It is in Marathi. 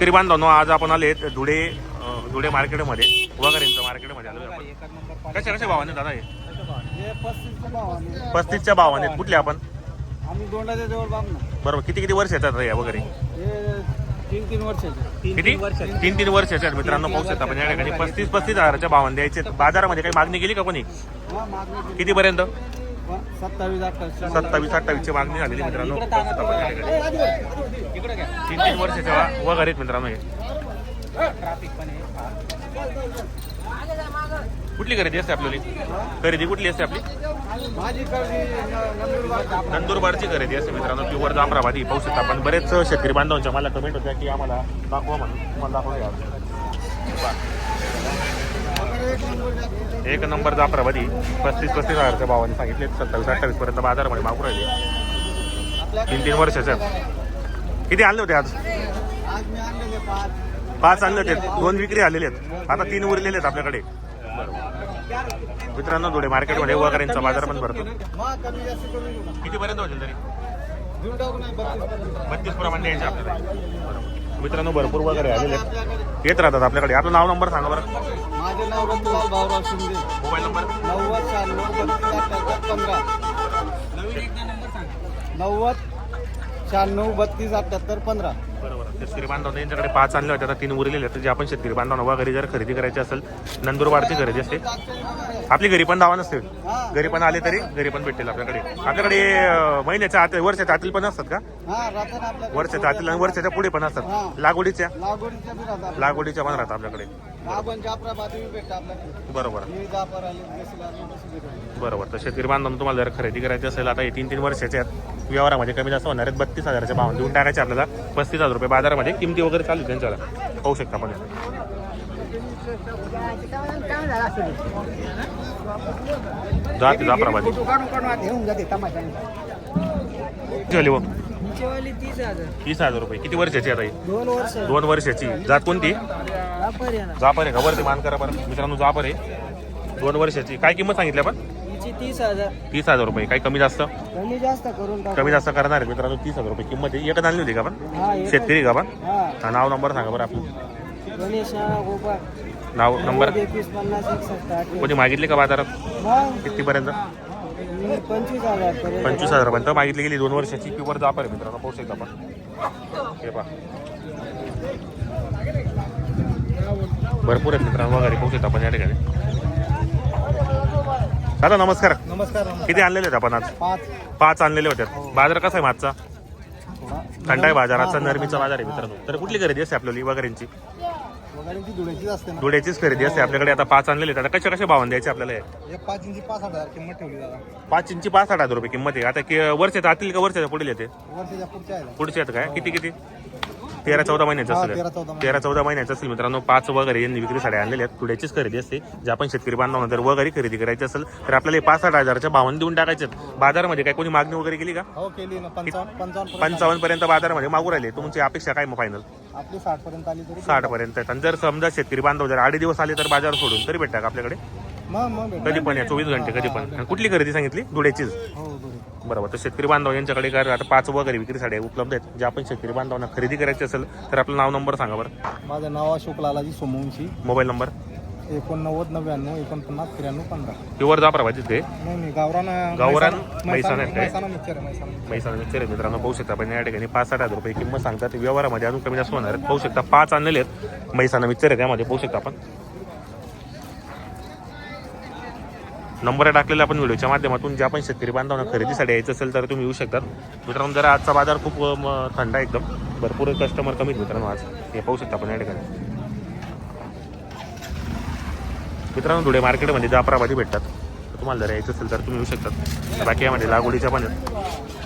तरी बांधव आज आपण आले धुळे धुळे मार्केटमध्ये वगैरेंचं मार्केटमध्ये आलो आपण. कशा कशा भावाने दादा हे? पस्तीसच्या भावाने कुठले आपण? बरोबर किती किती वर्ष येतात या वगैरे तीन तीन वर्ष किती तीन तीन मित्रांनो पाहू शकता आपण या ठिकाणी पस्तीस पस्तीस हजाराच्या भावाने द्यायचे. बाजारामध्ये काही मागणी केली का कोणी? हा किती पर्यंत सत्तावीस अठ्ठावीस सत्तावीस अठ्ठावीस ची मागणी झालेली मित्रांनो. तीन तीन वर्षाच्या वा- वगैरे आहेत मित्रांनो हे. कुठली खरेदी असते आपल्याला? खरेदी कुठली असते आपली? नंदुरबारची. खरेदी असते मित्रांनो. प्युअर जाफराबादी पाहू शकता आपण. बरेच शेतकरी बांधवांच्या मला कमेंट होत्या की आम्हाला दाखवा म्हणून. तुम्हाला दाखवूया एक नंबर जाफराबादी पस्तीस पस्तीस हजारच्या भावाने सांगितले. सत्तावीस अठ्ठावीस पर्यंत बाजारमध्ये मागू राहिले. तीन तीन वर्षाच्या किती आणले होते आज? पाच आणले होते. दोन विक्री आलेले आहेत. आता तीन उरलेले आहेत आपल्याकडे. मित्रांनो धुळे मार्केटमध्ये वगैरेंचा बाजार पण भरतो. कितीपर्यंत होतील तरी? बत्तीस प्रमाणे द्यायचे आपल्याला. मित्रांनो भरपूर वगैरे आलेले आहेत. येत राहतात आपल्याकडे. आपलं नाव नंबर सांगा बरं. माझे नाव रतनलाल भाऊराव शिंदे. Mobile number? नव्वद शहाण्णव बत्तीस अठ्ठ्याहत्तर पंधरा. नव्वद शहाण्णव बत्तीस अठ्ठ्याहत्तर पंधरा. शेतकरी बांधव यांच्याकडे पाच आणले होते आता तीन उरलेले आहेत. जे आपण शेतकरी बांधवांना वगैरे जर खरेदी करायची असेल नंदुरबारची खरेदी असते. आपली घरी पण दावा नसते घरी पण आले तरी घरी पण भेटेल आपल्याकडे. आपल्याकडे महिन्याच्या आत वर्षाच्या आतील पण असतात का? वर्षाच्या आतील आणि वर्षाच्या पुढे पण असतात. लागवडीच्या? लागवडीच्या पण राहतात आपल्याकडे. आपण भेटतं बरोबर. मी जाफर आले जशी लागली तशी भेटते. बरोबर. तर शेतकरी बांधवांना तुम्हाला जर खरेदी करायची असेल आता हे तीन तीन वर्षाचे आहेत. व्यवहारामध्ये कमी जास्त होणार आहेत. बत्तीस हजाराच्या भाव देऊन टाकायचे आपल्याला. पस्तीस हजार रुपये बाजारामध्ये किमती वगैरे चालू आहेत त्यांच्याला पाहू शकता आपण. जाते जाफराबादी. घेऊन जाते झाली? तीस हजार. तीस हजार रुपये. किती वर्षाची आता ही? दोन वर्ष. दोन वर्षाची. जात कोणती? वापर जापर आहे का? वरती मान करा बरं. मित्रांनो जापर आहे. दोन वर्षाची. काय किंमत सांगितली आपण? हिची तीस हजार. तीस हजार रुपये. काही कमी जास्त? कमी जास्त करून टाकू. कमी जास्त करणार आहे. मित्रांनो तीस हजार रुपये किंमत आहे. एकच आणली होती का आपण? हा एक- शेतकरी का आपण? हा. हा, नाव नंबर सांगा बरं आपलं. गणेश गोपाळ. नाव नंबर. एकवीस पन्नास एकसष्ट आठ कोणी मागितले का बाजारात? मग? कितीपर्यंत? पंचवीस हजार पंचवीस हजारपर्यंत मागितली गेली दोन वर्षाची. प्युअर जापर आहे मित्रांनो पाहू शकता आपण. हे पहा. भरपूर आहेत मित्रांनो वगैरे पाहू शकता आपण या ठिकाणी. दादा नमस्कार. नमस्कार किती आणलेले आहेत आपण आज? पाच. पाच आणलेले होते. बाजार कसा आहे मागचा? थोडा थंड आहे बाजाराचा नरमीचा बाजार आहे मित्रांनो. तर कुठली खरेदी असते आपल्याला वगैरेंची? ती धुळ्याचीच असते ना. धुळ्याचीच खरेदी असते. आपल्याकडे आता पाच आणलेले आहेत. आता कशा कशा भावाने द्यायचे आपल्याला हे? एक पाच इंची पाच हजार किंमत ठेवली दादा. पाच इंची पाच साठ हजार रुपये किंमत आहे. आता कि- वर्षाच्या आतील का वर्षाच्या पुढील येते वर्षाच्या पुढच्या आहे पुढचे आहेत काय? किती किती? तेरा चौदा महिन्याचं असेल. तेरा चौदा महिने. तेरा चौदा महिन्याचं असेल. मित्रांनो पाच वगैरे यांनी विक्री साड्या आणलेल्या आहेत. पुढ्याचीच खरेदी असते. जे आपण शेतकरी बांधवांना जर वगैरे खरेदी करायची असेल तर आपल्याला हे पाच साठ हजाराच्या भावाने देऊन टाकायचे आहेत. बाजारामध्ये काय कोणी मागणी वगैरे केली का? हो केली ना. पंचावन्न पंचावन्न पर्यंत पंचावन्न पर्यंत बाजारामध्ये मागू राहिले. तुमची अपेक्षा काय मग फायनल आपली साठ पर्यंत आली तरी साठ पर्यंत आहेत. आणि जर समजा शेतकरी बांधव जर आठ दिवस आले तर बाजार सोडून तरी भेटतात का आपल्याकडे. कधी पण या चोवीस घंटे कधी पण. आणि कुठली खरेदी सांगितली? धुळ्याचीच? हो बरोबर तर शेतकरी बांधव यांच्याकडे काय आता पाच वगैरे विक्री साड्या उपलब्ध आहेत. जे आपण शेतकरी बांधवांना खरेदी करायची असेल तर आपलं नाव नंबर सांगा बरं. माझं नाव अशोक लालाजी सोमवंशी. Mobile number? एकोणनव्वद नव्याण्णव एकोणपन्नास त्र्याण्णव पंधरा. प्युअर जाफरा पाहिजे ते? गावरान गावरान मैसाना- मैसाना मिक्सर मित्रांनो पाहू शकता आपण या ठिकाणी पाच साठ हजार रुपये किंमत सांगतात. व्यवहारामध्ये अजून कमी जास्त होणार पाहू शकता पाच आणलेले आहेत. मैसाना मिक्सर आहे त्यामध्ये. पाहू शकता आपण. नंबर टाकलेला आपण व्हिडिओच्या माध्यमातून. ज्या आपण शेतकरी बांधवांना खरेदीसाठी यायचं असेल तर तुम्ही येऊ शकतात. मित्रांनो जरा आजचा बाजार खूप म, थंड आहे एकदम. भरपूर कस्टमर कमी आहेत मित्रांनो आज. हे पाहू शकता आपण या ठिकाणी. मित्रांनो धुळे मार्केटमध्ये जाफराबादी भेटतात. तुम्हाला जर यायचं असेल तर तुम्ही येऊ शकतात. बाकी यामध्ये लागवडीच्या पण आहेत.